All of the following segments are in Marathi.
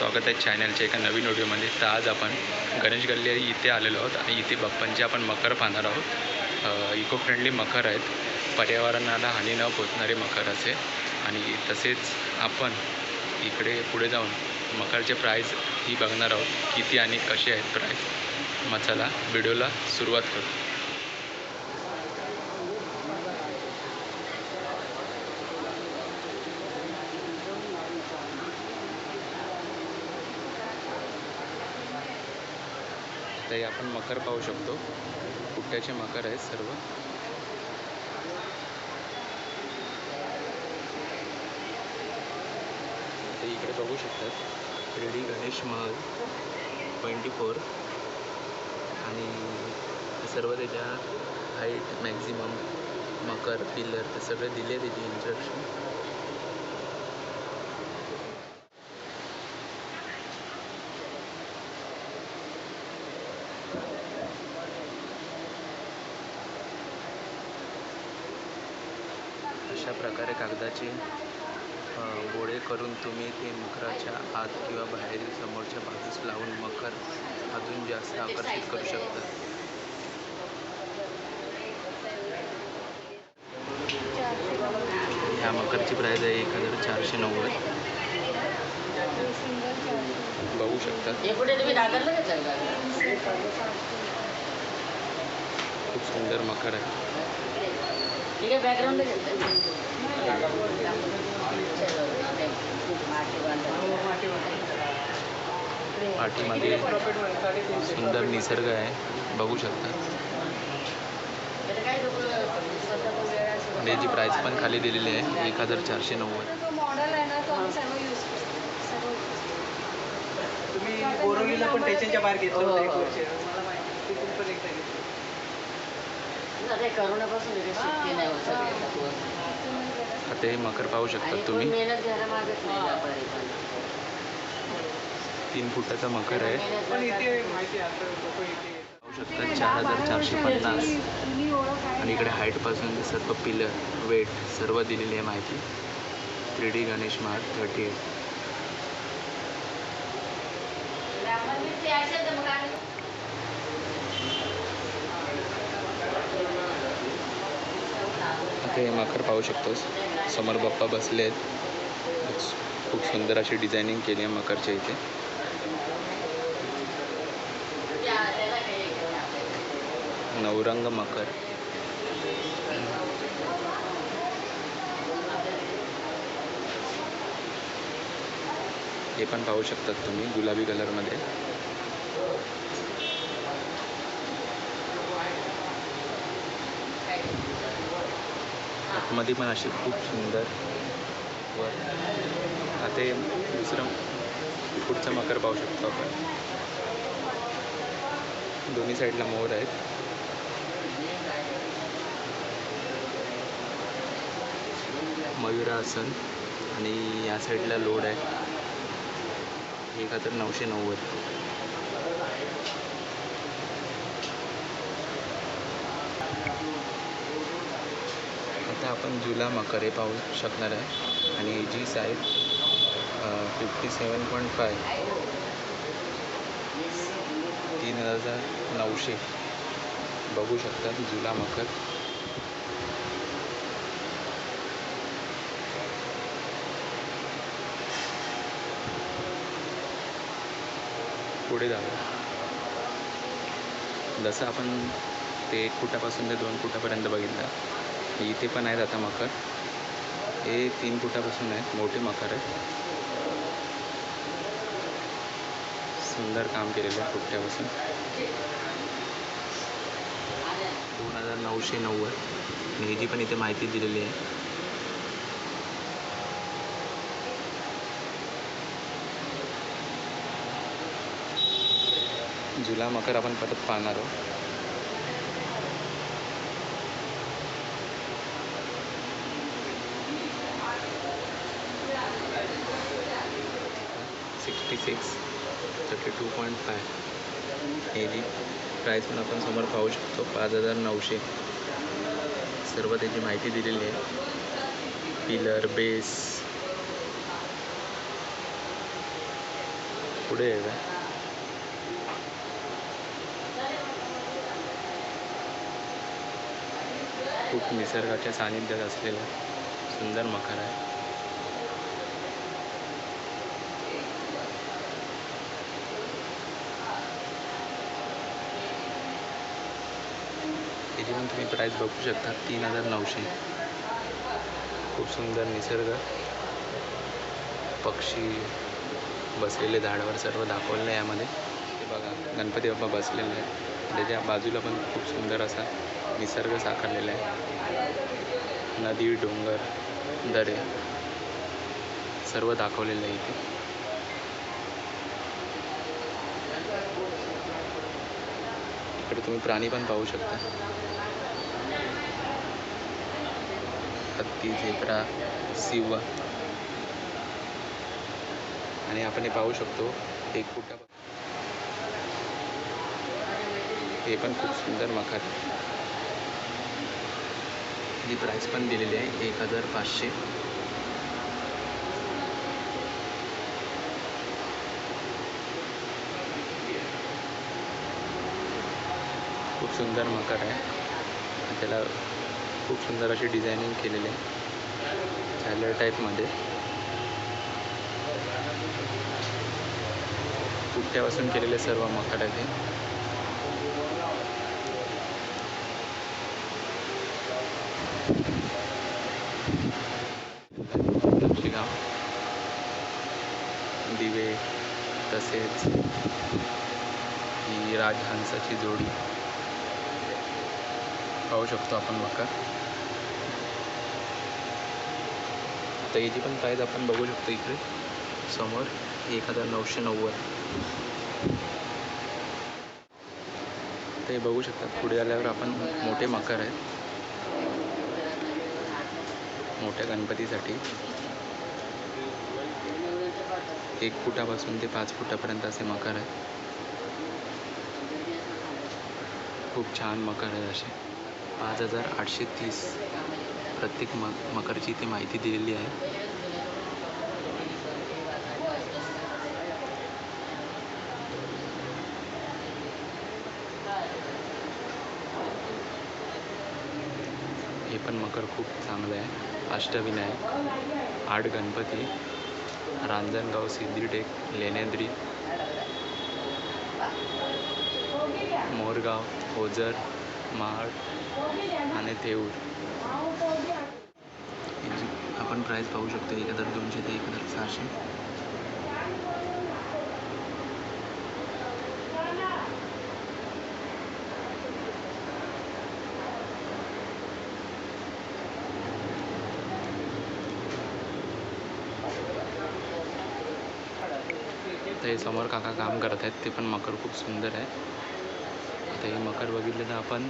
स्वागत आहे चॅनलच्या एका नवीन व्हिडिओमध्ये. तर आज आपण गणेश गल्ली इथे आलेलो आहोत आणि इथे बाप्पांचे आपण मकर पाहणार आहोत. इको फ्रेंडली मकर आहेत. पर्यावरणाला हानी न पोचणारे मकर असे. आणि तसेच आपण इकडे पुढे जाऊन मकरचे प्राईज ही बघणार आहोत. किती आणि कसे आहेत प्राईज मग चला व्हिडिओला सुरुवात करू. तर आपण मकर पाहू शकतो. कुठ्याचे मकर आहेत सर्व. ते इकडे बघू शकतात. Ready Ganesh Mahal twenty four. आणि सर्व त्याच्या हाईट मॅक्झिमम मकर पिलर ते सगळे दिले त्याची इन्स्ट्रक्शन अशा प्रकारे कागदाचे बोळे करून तुम्ही ते मकराच्या आत किंवा बाहेरील समोरच्या बाजूस लावून मकर अजून जास्त आकर्षित करू शकता. ह्या मकरची प्राईज आहे एक हजार चारशे नव्वद. बघू शकता. खूप सुंदर मकर आहे. ठीक आहे बॅकग्राऊंड पाठीमागे सुंदर निसर्ग आहे. बघू शकता. आणि याची प्राईस पण खाली दिलेली आहे. एक हजार चारशे नव्वद. जो मॉडेल आहे ना तो आम्ही सर्व यूज करतो सर्व तुम्ही बोरवलीला पण स्टेशनच्या बाहेर घेतलं होतं एक. वर्ष. मला माहिती. तिथून पण एकदा घेतलं. करोनापासून सुट्टी नाही होत हे मकर पाहू शकता तुम्ही मेहनत घ्यायला मागत नाही. तीन फुटाचा मकर आहे मेहनत पण करतात. इथे माहिती आहे आता लोक इथे येतात. पाहू शकता चार हजार चारशे पन्नास आणि इकडे हाईटपासून ते सर्व पिलर वेट सर्व दिलेली आहे माहिती three D Ganesh Mahal thirty eight आता हे मकर पाहू शकतोस. समोर बाप्पा बसले आहेत खूप सुंदर अशी डिझायनिंग केली आहे मकरच्या इथे. नवरंग मकर. हे पण पाहू शकतात तुम्ही गुलाबी कलरमध्ये आतमध्ये पण अशी खूप सुंदर व आता दुसरं पुढचं मकर पाहू शकतो आपण. दोन्ही साईडला मोर आहेत. मयुरासन आणि या साईडला लोड आहे. एक हजार नऊशे नव्वद आता आपण जुला मकर हे पाहू शकणार आहे. आणि जी size fifty seven point five तीन हजार नऊशे बघू शकतात जुला मकर. पुढे जाऊ जसं आपण ते एक फुटापासून ते दोन फुटापर्यंत बघितलं इथे पण आहेत आता मकर हे तीन फुटापासून आहेत. मोठे मकर आहेत. सुंदर काम केलेलं आहे फुट्यापासून. दोन हजार नऊशे नव्वद. आणि ह्याची पण इथे माहिती दिलेली आहे. जुला मकर आपण परत पाहणार आहोत. Thirty six thirty two point five हे प्राईस पण आपण समोर पाहू शकतो पाच हजार नऊशे. सर्व त्याची माहिती दिलेली आहे. पिलर बेस पुढे आहे का? खूप निसर्गाच्या सानिध्यात असलेलं सुंदर मखर आहे. याची पण तुम्ही प्राईस बघू शकता तीन हजार नऊशे. खूप सुंदर निसर्ग. पक्षी बसलेले झाडावर सर्व दाखवलेलं आहे यामध्ये. हे बघा गणपती बाप्पा बसलेले आहे त्याच्या बाजूला पण खूप सुंदर असा निसर्ग साकारलेला आहे. नदी डोंगर दरे सर्व दाखवलेलं आहे इथे. इकडे तुम्ही प्राणी पण पाहू शकता. हत्ती झेब्रा सिंह. आणि आपण हे पाहू शकतो एक कुठं हे पण खूप सुंदर मखात ही प्राईस पण दिलेली आहे एक हजार पाचशे. खूप सुंदर मकर आहे. त्याला खूप सुंदर अशी डिझायनिंग केलेली आहे. झालर टाईपमध्ये पुठ्ठ्यापासून केलेले सर्व मकर आहे हे दिवे तसेच ही राजहंसाची जोडी. पाहू शकतो आपण मका. आता याची पण प्राईज आपण बघू शकतो इकडे. समोर एक हजार नऊशे नव्वद. ते बघू शकतात. पुढे आल्यावर आपण मोठे मकर आहेत. मोठ्या गणपतीसाठी. एक फुटापासून ते पाच फुटापर्यंत असे मकर आहेत. खूप छान मकर आहेत असे. पाच हजार आठशे तीस. प्रत्येक म मकरची इथे माहिती दिलेली आहे. हे पण मकर खूप चांगलं आहे. अष्टविनायक आठ गणपती रांजणगाव सिद्धिटेक लेण्याद्री मोरगाव ओझर महाड आणि थेऊर आपण प्राईस पाहू शकतो एक हजार दोनशे ते एक हजार सहाशे. आता समोर काका काम करत आहेत ते पण मकर खूप सुंदर आहे. आता हे मकर बघितलं तर आपण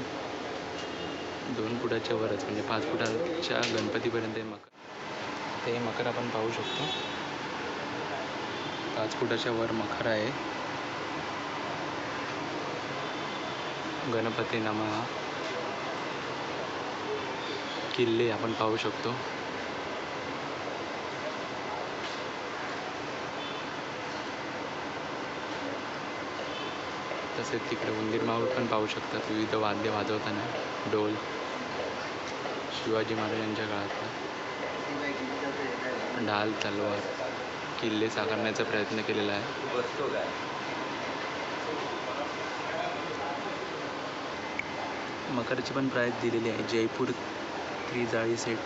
दोन फुटाच्या वरच म्हणजे पाच फुटाच्या गणपतीपर्यंत हे मकर. ते मकर आपण पाहू शकतो. पाच फुटाच्या वर मकर आहे. गणपती नमा. किल्ले आपण पाहू शकतो. तसेच तिकडे उंदीर माऊळ पण पाहू शकतात. विविध वाद्य वाजवताना डोल शिवाजी महाराजांच्या काळातला. ढाल तलवार किल्ले साकारण्याचा प्रयत्न केलेला आहे. मकरची पण प्राईज दिलेली आहे. जयपूर त्रिजाळी सेट.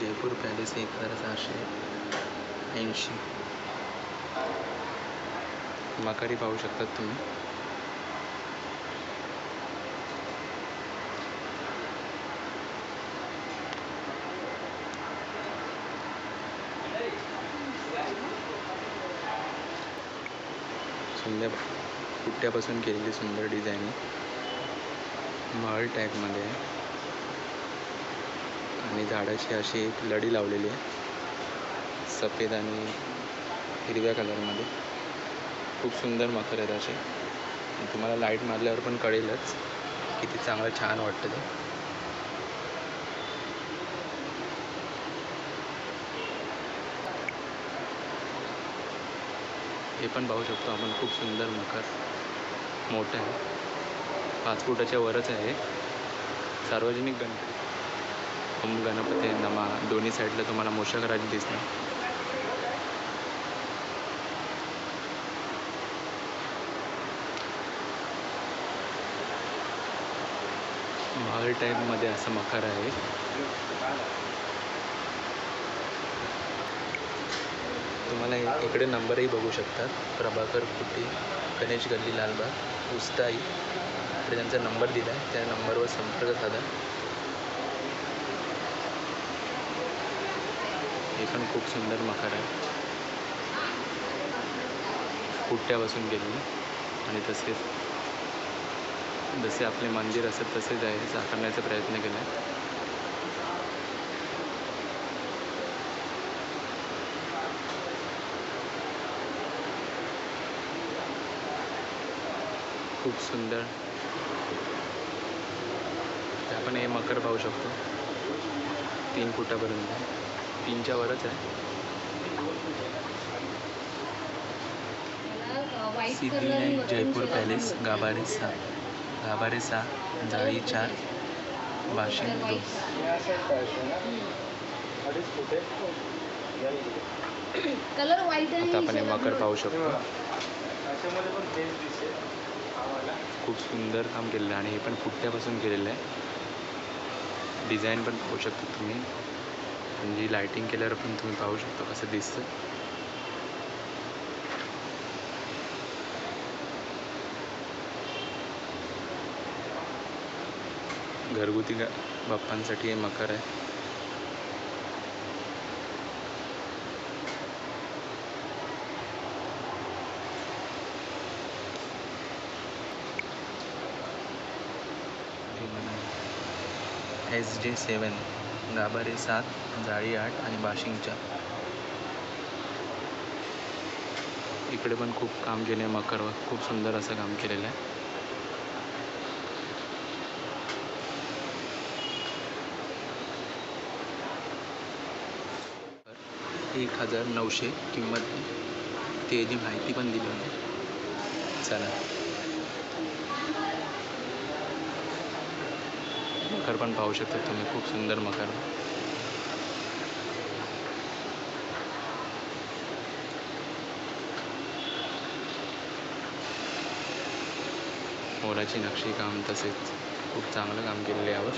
जयपूर पॅलेस एक हजार सहाशे ऐंशी. मकरी पाहू शकतात तुम्ही. सुंदर पुट्ट्यापासून केलेली सुंदर डिझाईन महल टाईपमध्ये आहे. आणि झाडाची अशी एक लढी लावलेली आहे. सफेद आणि हिरव्या कलरमध्ये खूप सुंदर मखर आहेत असे तुम्हाला लाइट मारल्यावर पण कळेलच किती चांगलं छान वाटतं ते. हे पण पाहू शकतो आपण खूप सुंदर मखर. मोठं आहे. पाच फुटाच्या वरच आहे. सार्वजनिक गणपती. ओम गणपती नमा. दोन्ही साईडला तुम्हाला मोषक राज दिसणार. महल टाईपमध्ये असं मखर आहे. तुम्हाला इकडे नंबरही बघू शकतात. प्रभाकर कुटी गणेश गल्ली लालबाग उस्ताई. इकडे त्यांचा नंबर दिला आहे. त्या नंबरवर संपर्क साधा. हे पण खूप सुंदर मखर आहे. कुट्ट्यापासून गेलेली आणि तसेच जसे आपले मंदिर असत तसेच आहे साकारण्याचा प्रयत्न केला. आहे खूप सुंदर. आपण हे मकर पाहू शकतो. तीन फुटापर्यंत. तीनच्या वरच आहे. सिद्धिविनायक जयपूर पॅलेस गाभारे सहा गाभारे सहा जाळी चार बाशिंग दोन आता आपण हे मकर. पाहू शकतो. खूप सुंदर काम केलेलं आहे आणि हे पण फुट्ट्यापासून केलेलं आहे. डिझाईन पण पाहू शकता तुम्ही. म्हणजे लायटिंग केल्यावर पण तुम्ही पाहू शकता कसं दिसतं. घरगुती गा बाप्पांसाठी हे मकर आहे. एस जे सेवन गाभारे सात जाळी आठ आणि बाशिंगच्या. इकडे पण खूप काम केले आहे मकरवर. खूप सुंदर असं काम केलेलं आहे. एक हजार नऊशे किंमत त्याची माहिती पण दिली होती. चला. मकर पण पाहू शकता तुम्ही खूप सुंदर मकर. मोराची नक्षी काम तसेच खूप चांगलं काम केलेलं आहे यावर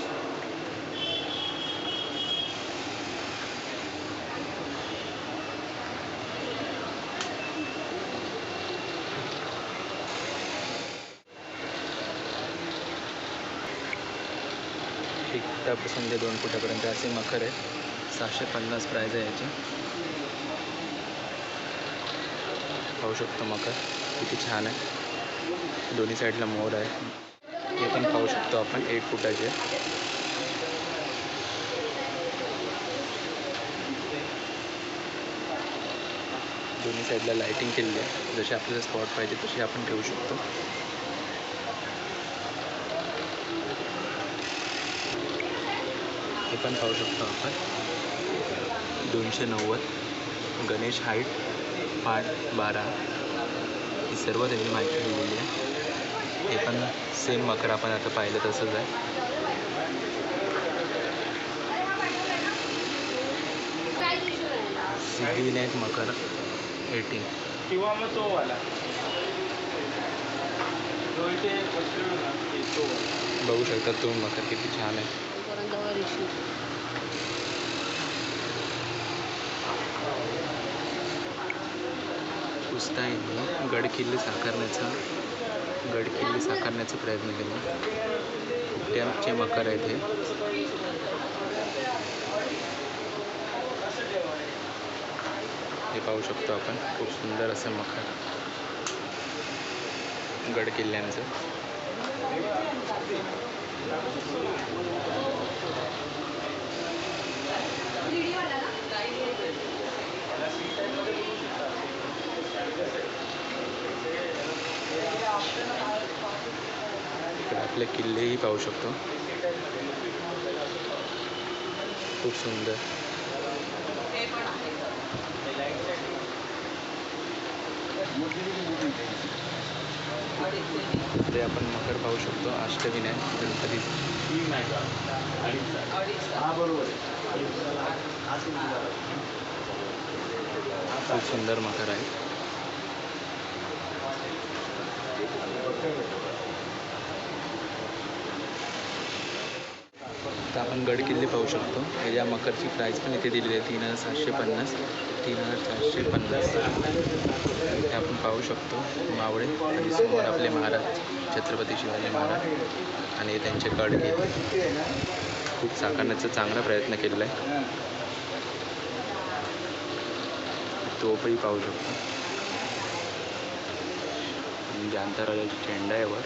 एक फुटापासून ते दोन फुटापर्यंत असे मखर आहेत. सहाशे पन्नास प्राईज आहे याची. पाहू शकतो मखर. किती छान आहे. दोन्ही साईडला मोर आहे. हे पण पाहू शकतो आपण एक फुटाचे. दोन्ही साईडला लाईटिंग केलेली आहे. जशी आपल्याला स्पॉट पाहिजे तशी आपण ठेवू शकतो. पण पाहू शकतो आपण. दोनशे नव्वद गणेश हाईट आठ बारा. ही सर्व त्यांनी माहिती दिलेली आहे. हे पण सेम मकर आपण आता पाहिलं तसंच आहे. सिद्धिविनायक मकर एटीन किंवा मग तो वाला. बघू शकता तुम्ही मकर किती छान आहे. तोपर्यंत वर issue. गड किल्ले साकारण्याचा गड किल्ले साकारण्याचा प्रयत्न केला. टॅम्पचे मकर आहेत हे हे पाहू शकतो आपण खूप सुंदर असं मकर गड किल्ल्यांचं इकडे आपले किल्लेही पाहू शकतो. खूप सुंदर. ते आपण मकर पाहू शकतो. अष्टविनायक गणपती खूप सुंदर मकर आहे. तर आपण गड किल्ले पाहू शकतो. या मकरची प्राईस पण इथे दिलेली आहे तीन हजार सातशे पन्नास. तीन हजार चारशे पन्नास. हे आपण पाहू शकतो मावळे आणि समोर आपले महाराज छत्रपती शिवाजी महाराज आणि त्यांचे गड किल्ले खूप साकारण्याचा चांगला प्रयत्न केलेला आहे. तोपही पाहू शकतो. म्हणजे आणि जांताराजाची झेंडा आहे वर.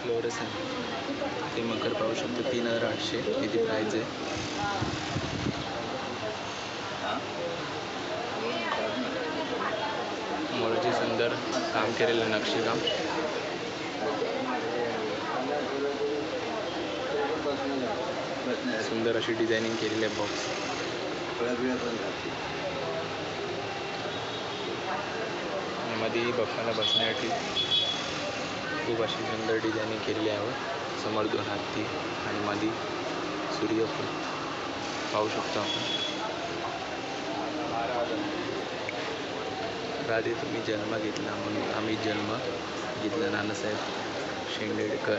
फ्लोरस आहे ते मकर पाहू शकतो तीन हजार आठशे. किती प्राईज आहे मोराचे सुंदर काम केलेलं नक्षीकाम सुंदर अशी डिझायनिंग केलेली आहे बॉक्समध्ये बाप्पाला बसण्यासाठी खूप अशी सुंदर डिझायनिंग केलेली आहे. समोर दोन हत्ती आणि मध्ये सूर्यफूल. पाहू शकतो आपण. राधे तुम्ही जन्म घेतला म्हणून आम्ही जन्म घेतला. नानासाहेब शेंडेडकर.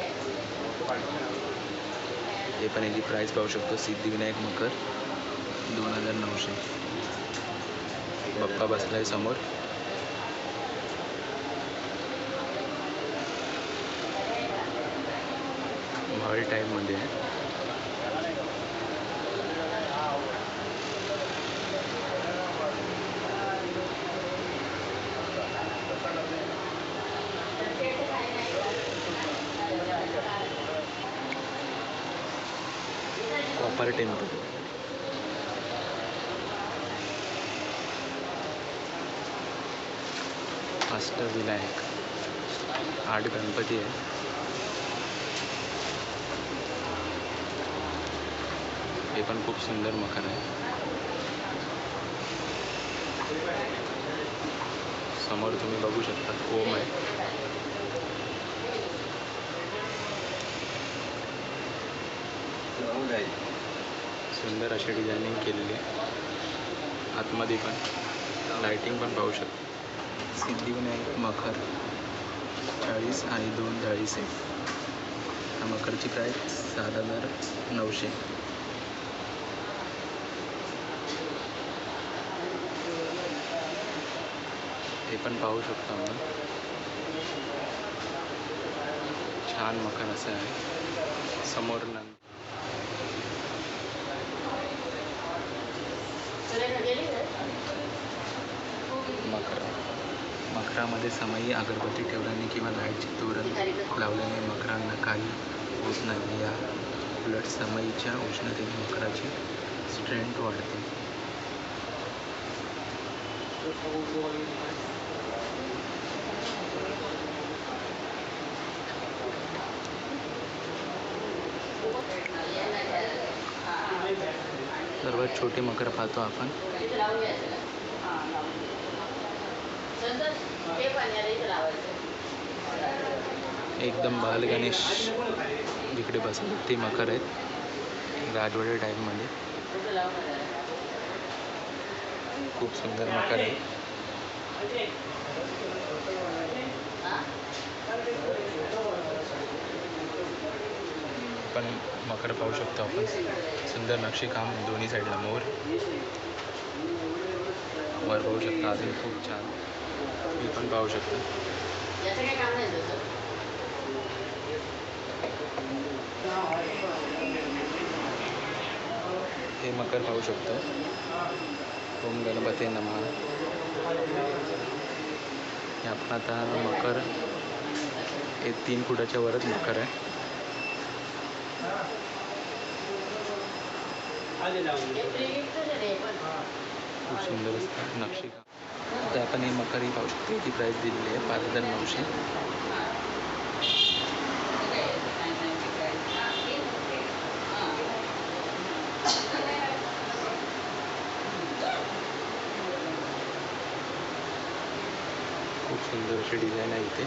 हे पण याची प्राईस पाहू शकतो. सिद्धिविनायक मकर दोन हजार नऊशे. बाप्पा बसलाय समोर. हॉल टाईपमध्ये आहे कॉपर टेम्पल अष्टविनायक आठ गणपती आहे हे पण खूप सुंदर मखर आहे. समोर तुम्ही बघू शकता ओम आहे. सुंदर अशी डिझायनिंग केलेली आहे. आतमध्ये पण लायटिंग पण पाहू शकतो. सिद्धिविनायक मखर चाळीस आणि दोन चाळीस आहे हा प्राईस सात हजार नऊशे. पण पाहू शकतो आपण. छान मखन असं आहे. समोर नंद सुरेखा मखरामध्ये मकरामध्ये समयी अगरबत्ती ठेवल्याने किंवा लाईटचे तोरण लावल्याने मकरांना काही होत नाही. या उलट समयीच्या उष्णतेने मकराची स्ट्रेंथ वाढते. सर्वात छोटे मकर पाहतो आपण. ते एकदम बाल गणेश जिकडे बसले ते मकर आहेत. राजवाडे टाईपमध्ये खूप सुंदर मकर आहे हा? पण मकर पाहू शकतो आपण. सुंदर नक्षीकाम दोन्ही साईडला मोर. वर पाहू शकता अजून खूप छान. मी पण पाहू शकतो. हे मकर पाहू शकतो. ओम गणपती नमा. हे आपण आता मकर हे तीन फुटाच्या वरच मकर आहे हे free gift चं आहे रे पण. खूप सुंदर असतात नक्षीकाम तर आपण हे मकरी पाहू शकतो. याची प्राईस दिलेली आहे पाच हजार नऊशे खूप सुंदर अशी डिझाईन आहे इथे.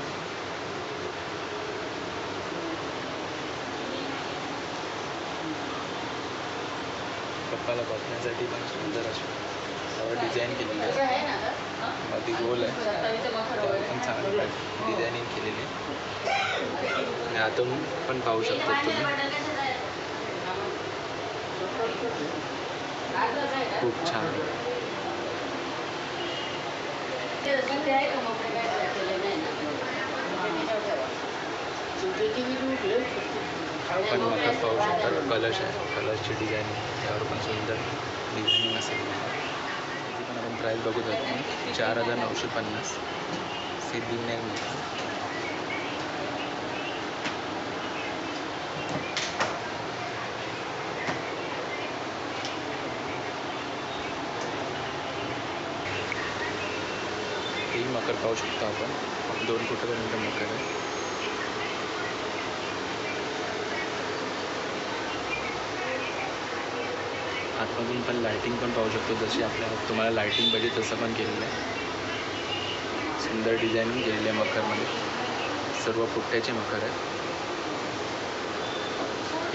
कप्पाला बसण्यासाठी पण सुंदर अशी डिझाईन केलेली आहे. असं आहे ना गं? हं? मध्ये गोल आहे. सत्तावीसचं मखर त्यावर वगैरे. पण चांगली डिझायनिंग केलेली आहे. आणि आतून पण पाहू शकता तुम्ही. अर्धच आहे? का? खूप छान ते सुट्टे आहे पण मग आपण मकर पाहू शकता कलश आहे. कलशची डिझाईन त्यावर पण सुंदर डिझाईनिंग असेल. त्याची पण आपण प्राईस बघू शकतो. चार हजार नऊशे पन्नास. सिद्धिविनायक मिळतं हेही मकर पाहू शकतो आपण. दोन फुटापर्यंत मकर आहे. अजून पण लायटिंग पण पाहू शकतो. जशी आपल्या तुम्हाला लायटिंग पाहिजे तसं पण केलेलं आहे. सुंदर डिझाईन केलेली आहे मखरमध्ये सर्व पुट्ट्याचे मखर आहे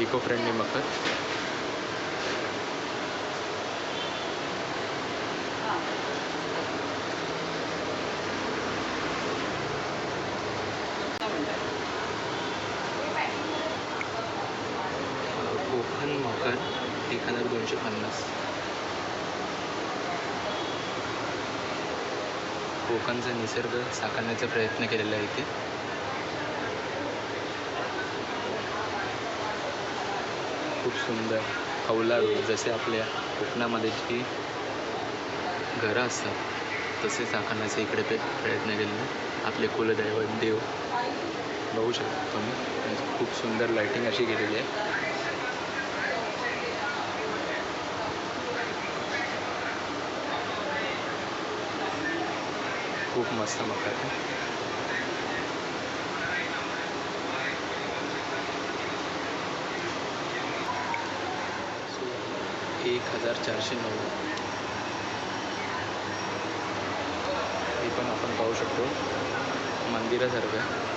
इको फ्रेंडली मकर कोकण मकर एक हजार दोनशे पन्नास कोकणचा निसर्ग साकारण्याचा प्रयत्न केलेला आहे इथे. खूप सुंदर कौलारू जसे आपल्या कोकणामध्ये जी घरं असतात तसे साकारण्याचा इकडे पे प्रयत्न केलेला आपले कुलदैवत देव बघू शकता तुम्ही. म्हणजे खूप सुंदर लाईटिंग अशी केलेली आहे. खूप मस्त मकान आहे. एक हजार चारशे नव्वद हे पण आपण पाहू शकतो. मंदिरासारखं.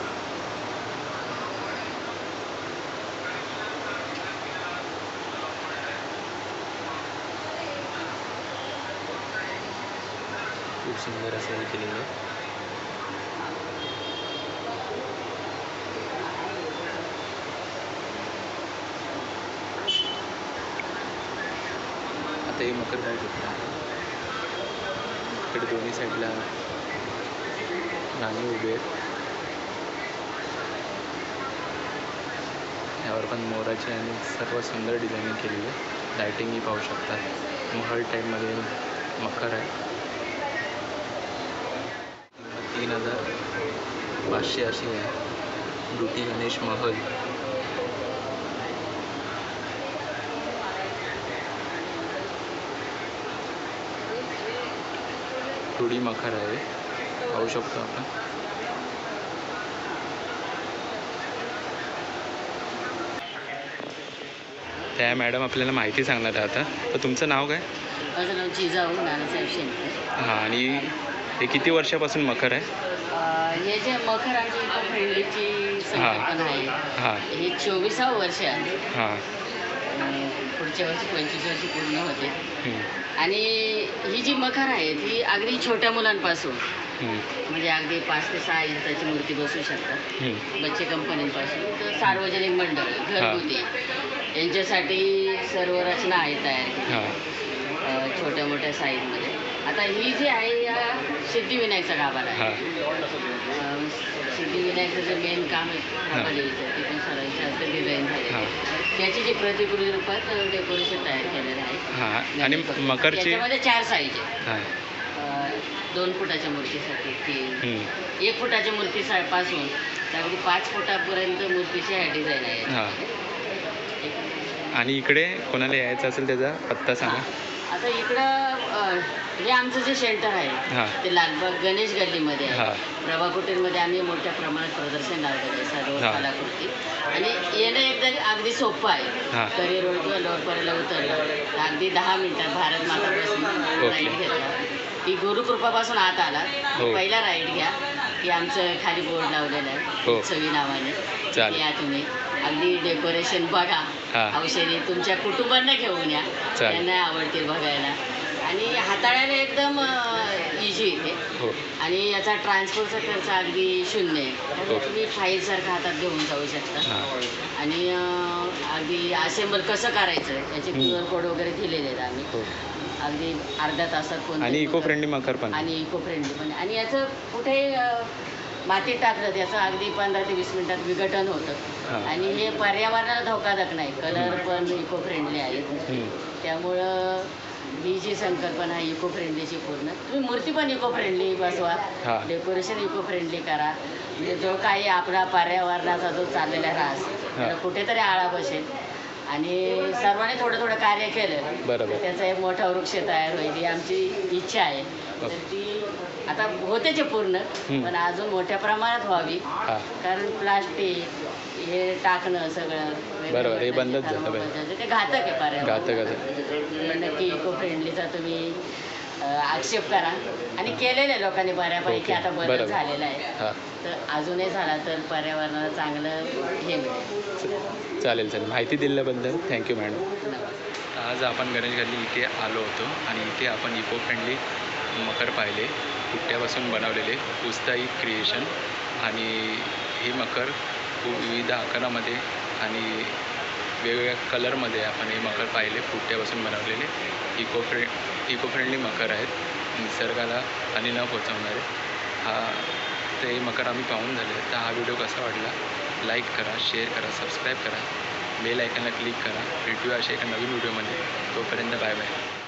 खूप सुंदर असं हे केलेलं. आहे आता हे मकर काय शकता इकडे दोन्ही साईडला नाणी उभे आहेत. यावर पण मोराची आणि सर्व सुंदर डिझाईनिंग केलेली आहे. लायटिंगही पाहू शकता. महल टाईपमध्ये मकर आहे. तीन हजार पाचशे अशी आहे. दुटी गणेश महल. थोडी मखर आहे. पाहू शकतो आपण. त्या मॅडम आपल्याला माहिती सांगणार आहे आता. तर तुमचं नाव काय? माझं नाव जिजाऊ नानासाहेब शेणकर हां आणि हे किती वर्षापासून मखर आहे? हे जे मखर आमच्या इको फ्रेंडलीची संकल्पना आहे. हां. हे चोवीसावं वर्ष आहे. हां. अं, पुढच्या वर्षी पंचवीस वर्ष पूर्ण होते. हम्म, आणि ही जी मखर आहे ती अगदी छोट्या मुलांपासून. हम्म, म्हणजे अगदी पाच ते सहा इंचाची मूर्ती बसू शकतात. हम्म. बच्चे कंपन्यांपासून तर सार्वजनिक मंडळ घरगुती. यांच्यासाठी सर्व रचना आहे तयार. केली हां. अ, छोट्या मोठ्या साईजमध्ये. आता ही जी आहे या सिद्धिविनायकचा गाभारा आहे. हां. अ, सिद्धिविनायकचं जे मेन काम आहे ते पण सरांच्या हस्ते डिझाईन त्याची जी प्रतिकृती रूपात डेकोरेशन तयार केलेलं आहे. हां. आणि मकरची? त्याच्यामध्ये चार साईज आहे हां. अ, दोन फुटाच्या मूर्तीसाठी तीन. एक फुटाच्या मूर्ती सा- पासून तर अगदी पाच फुटापर्यंत मूर्तीची ह्या डिझाईन आहे हां. आणि इकडे कोणाला यायचं असेल त्याचा पत्ता सांगा. आता इकडं हे आमचं जे शेल्टर आहे हां ते लालबाग गणेश गल्लीमध्ये हां. आहे प्रभा कुटीरमध्ये आम्ही मोठ्या प्रमाणात प्रदर्शन लावलेलं आहे सर्व हां. कलाकृती आणि येणं एकदा अगदी सोपं हां. आहे करी रोड किंवा लोअरपर्यंत उतरलं तर अगदी दहा मिनिटात भारत मातापासून ओके. राईड घेतला की गुरुकृपापासून आत आला हो. पहिला राईड घ्या की आमचं खाली बोर्ड लावलेलं हो. आहे उत्सवी नावाने चालेल. या तुम्ही अगदी डेकोरेशन बघा हां. औषधी तुमच्या कुटुंबांना घेऊन या चालेल. त्यांना आवडतील बघायला आणि हाताळायला एकदम इझी येते. हो. आणि याचा ट्रान्सपोर्टचा खर्च अगदी शून्य आहे. त्यामुळे ओके. तुम्ही फाईलसारखं हातात घेऊन जाऊ शकता. हां. आणि अं, अगदी असेंबल कसं करायचं? याचे. क्यू आर कोड वगैरे दिलेले आहेत आम्ही. हो. अगदी अर्ध्या तासात कोणते आणि इको फ्रेंडली मकर पण. आणि इको फ्रेंडली पण. आणि याचं कुठेही अं, मातीत टाकलं त्याचं अगदी पंधरा ते वीस मिनिटात विघटन होतं. हां. आणि हे पर्यावरणाला धोकादायक नाही. कलर पण इको फ्रेंडली आहेत. हम्म. त्यामुळं ही जी संकल्पना आहे इको फ्रेंडलीची पूर्ण. तुम्ही मूर्ती पण इको फ्रेंडली बसवा. डेकोरेशन इको फ्रेंडली करा. म्हणजे जो काही आपला पर्यावरणाचा जो चाललेला ऱ्हास त्याला कुठेतरी आळा बसेल. आणि सर्वांनी थोडं थोडं कार्य केलं बरोबर. त्याचा एक मोठा वृक्ष तयार होईल ही आमची इच्छा आहे. तर ती आता होतेच आहे पूर्ण. पण अजून मोठ्या प्रमाणात व्हावी. कारण प्लास्टिक हे टाकणं सगळं बरोबर, हे बंदच झालं पाहिजे. ते घातक आहे पर्यावरण घातक असं नक्की इको फ्रेंडलीचा तुम्ही आक्षेप करा. आणि केलेले लोकांनी बऱ्यापैकी आता बरोबर. झालेला आहे. हां. तर अजूनही झाला तर पर्यावरणाला चांगलं हे मिळेल. चालेल चालेल. माहिती दिल्याबद्दल थँक्यू मॅडम. आज आपण गणेश गल्ली इथे आलो होतो आणि इथे आपण इको फ्रेंडली मकर पाहिले पुट्ट्यापासून बनवलेले पुस्ताई क्रिएशन आणि हे मकर खूप विविध आकारामध्ये आणि वेगवेगळ्या कलरमध्ये आपण हे मकर पाहिले फुट्ट्यापासून बनवलेले. इको फ्रे इको फ्रेंडली मकर आहेत. निसर्गाला हानी न पोचवणारे हा ते मकर आम्ही पाहून झाले. तर हा व्हिडिओ कसा वाटला? लाईक करा शेअर करा सबस्क्राईब करा. बेल आयकनला क्लिक करा. भेटूया अशा एका नवीन व्हिडिओमध्ये. तोपर्यंत बाय बाय